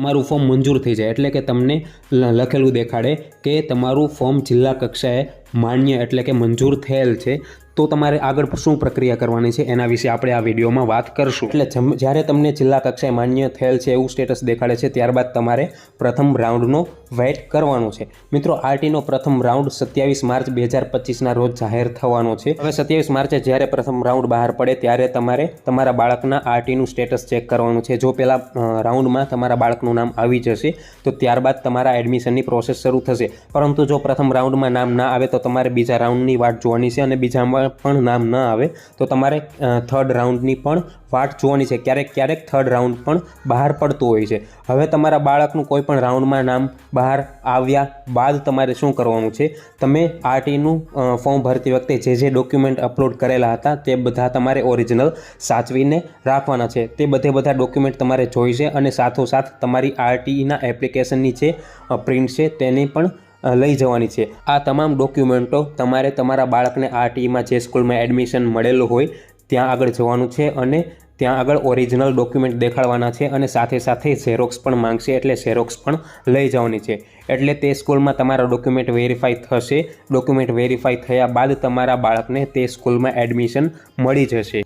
તમારું ફોર્મ મંજૂર થઈ જાય. એટલે કે તમને લખેલું દેખાડે કે તમારું ફોર્મ જિલ્લા કક્ષાએ માન્ય એટલે કે મંજૂર થયેલ છે, તો તમારે આગળ શું પ્રક્રિયા કરવાની છે એના વિશે આપણે આ વિડીયોમાં વાત કરશું. એટલે જ્યારે તમને જિલ્લા કક્ષાએ માન્ય થયેલ છે એવું સ્ટેટસ દેખાડે છે, ત્યારબાદ તમારે પ્રથમ રાઉન્ડનો વેઇટ કરવાનો છે. મિત્રો આરટીનો પ્રથમ રાઉન્ડ સત્યાવીસ માર્ચ બે હજાર પચીસના રોજ જાહેર થવાનો છે. હવે સત્યાવીસ માર્ચે જ્યારે પ્રથમ રાઉન્ડ બહાર પડે, ત્યારે તમારે તમારા બાળકના આરટીનું સ્ટેટસ ચેક કરવાનું છે. જો પહેલાં રાઉન્ડમાં તમારા બાળકનું નામ આવી જશે, તો ત્યારબાદ તમારા એડમિશનની પ્રોસેસ શરૂ થશે. પરંતુ જો પ્રથમ રાઉન્ડમાં નામ ના આવે, તો તમારે બીજા રાઉન્ડની વાટ જોવાની છે અને બીજામાં પણ નામ ન આવે, તો તમારે થર્ડ રાઉન્ડની પણ વાટ જોવાની છે. ક્યારેક ક્યારેક થર્ડ રાઉન્ડ પણ બહાર પડતું હોય છે. હવે તમારા બાળકનું કોઈ પણ રાઉન્ડમાં નામ બહાર આવ્યા બાદ તમારે શું કરવાનું છે? તમે આરટીનું ફોર્મ ભરતી વખતે જે જે ડોક્યુમેન્ટ અપલોડ કરેલા હતા, તે બધા તમારે ઓરિજિનલ સાચવીને રાખવાના છે. તે બધે બધા ડોક્યુમેન્ટ તમારે જોઈશે અને સાથોસાથ તમારી આરટીઈના એપ્લિકેશનની જે પ્રિન્ટ છે, તેની પણ લઈ જવાની છે. આ તમામ ડોક્યુમેન્ટો તમારે તમારા બાળકને આરટીઈમાં જે સ્કૂલમાં એડમિશન મળેલું હોય, ત્યાં આગળ જવાનું છે અને ત્યાં આગળ ઓરિજિનલ ડોક્યુમેન્ટ દેખાડવાના છે અને સાથે સાથે ઝેરોક્સ પણ માંગશે એટલે ઝેરોક્સ પણ લઈ જવાની છે. એટલે તે સ્કૂલમાં તમારા ડોક્યુમેન્ટ વેરીફાઈ થશે. ડોક્યુમેન્ટ વેરીફાઈ થયા બાદ તમારા બાળકને તે સ્કૂલમાં એડમિશન મળી જશે.